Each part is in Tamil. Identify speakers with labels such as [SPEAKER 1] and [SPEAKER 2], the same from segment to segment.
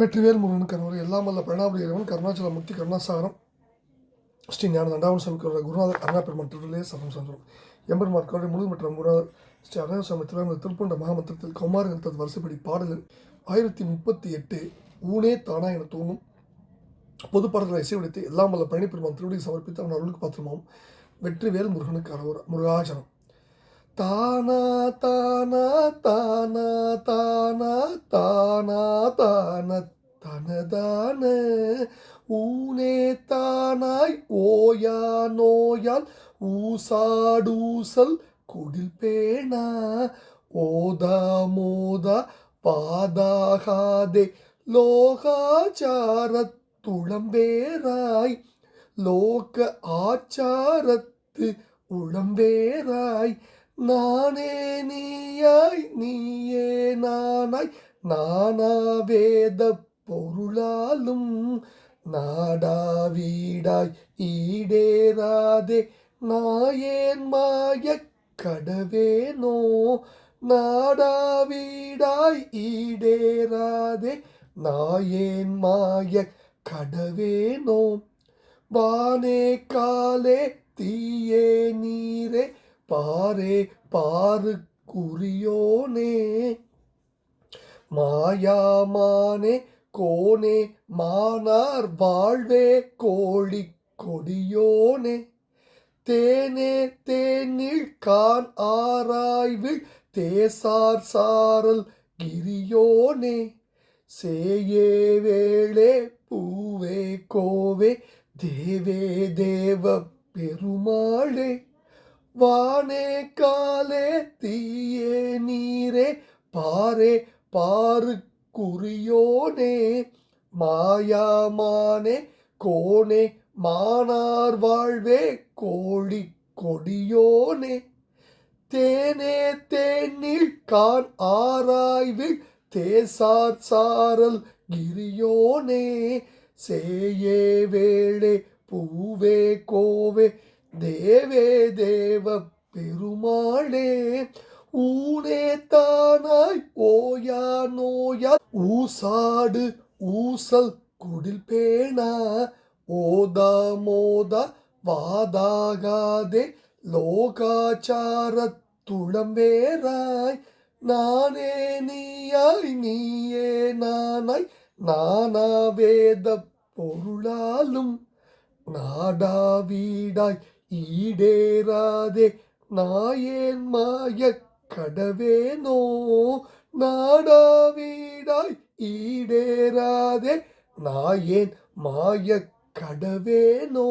[SPEAKER 1] வெற்றிவேல் முருகன் கருவர் எல்லாம் வல்ல பிரணாபுரியவன் இறைவன் கருணாச்சல முக்தி ஸ்ரீ ஞான தண்டாவன் சாமி கருவர் குருநாதர் அருணா பெருமான் திருவிழே சரணம் சந்திரம் எம்பெருமான் கருடைய முழு மற்றும் குருநாதர் ஸ்ரீ அருணா சுவாமி திருவாரூர் திருப்பண்ட மகாமந்திரத்தில் கௌமார் கருத்தது வரிசைப்படி பாடலில் ஆயிரத்தி முப்பத்தி எட்டு ஊனே தானா என தோணும் பொது பாடல்களை இசைவடித்து எல்லாம் வல்ல பழனி பெருமான் திருவடியை சமர்ப்பித்து அவன் அருளுக்கு பாத்திரமாகும் வெற்றிவேல் முருகனுக்கு அரோரா முருகாச்சனம் தானா தானா தானா தானா தானா தான தனதான ஊனே தானாய் ஓயா நோயால் ஊசாடூசல் குடில் பேணா. ஓதா மோதா பாதாகாதே லோகாச்சாரத் துளம்பேராய் லோக ஆச்சாரத்து உளம்பேராய் நானே நீயாய் நீயே நானாய். நானாவேத பொருளாலும் நாடா வீடாய். ஈடேராதே நாயேன் மாய கடவேனோ? நாடா வீடாய் ஈடேராதே நாயேன் மாய கடவேனோ? வானே காலே தீயே பாரே பாரு குறியோனே மாயாமானே கோனே மானார் வாழ்வே கோழி கொடியோனே. தேனே தேனில் கான் ஆராய்வில் தேசார் சாரல் கிரியோனே. சேயே வேளே பூவே கோவே தேவே தேவ பெருமாளே. வானே காலே தீயே நீரே பாரே பாரு குறியோனே மாயாமானே கோனே மானார் வாழ்வே கோழி கொடியோனே. தேனே தேனில் கான் ஆராய்வில் தேசார் சாரல் கிரியோனே. சேயே வேளே பூவே கோவே தேவே தேவ பெருமாளே ஊனே தானாய் ஓயா நோயா. ஊசாடு ஊசல் குடில் பேணா ஓதா மோதா வாதாகாதே. லோகாச்சார துளம் வேறாய் நானே நீயாய் நீயே நானாய். நானா வேத பொருளாலும் நாடா வீடாய் ஈடேராதே நாயேன் மாயக் கடவேனோ? நாடாவீடாய் ஈடேராதே நாயேன் மாயக் கடவேனோ?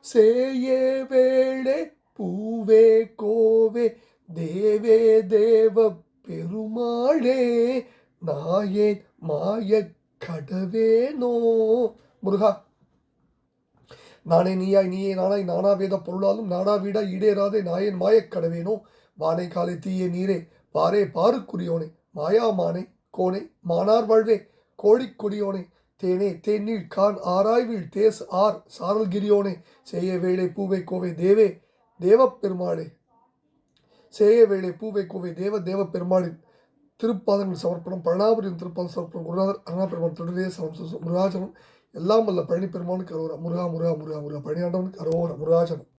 [SPEAKER 1] சேயே வேளே பூவே கோவே தேவே தேவ பெருமாளே நாயேன் மாயக் கடவேனோ? முருகா நானே நீயாய் நீயே நானாய் நானா வேத பொருளாலும் நானா வீடா ஈடேறாதே நாயன் மாயக் கடவேனோ? வானை காலை தீயே நீரே பாரே பாருக்குரியோனே மாயாமானே கோனே மானார் வாழ்வே கோழி கொடியோனே தேனே தேநீழ் கான் ஆராய்வீழ் தேஸ் ஆர் சாரல் கிரியோனே சேய வேளை பூவை கோவை தேவே தேவப்பெருமாளே செய்ய சேய வேளை பூவை கோவை தேவ தேவப்பெருமாளின் திருப்பாதங்கள் சமர்ப்பணம் பழனாபுரியின் திருப்பாதம் சமர்ப்பணம் குருநாதர் அருணா பெருமான் சமர்ப்பணம் முருகாச்சனம் எல்லாம் வல்ல பழனி பெருமானுக்கு அரோரா முருகா முருகா முருகா முருகா பழனியாண்டவனுக்கு அரோரா முருகாசனம்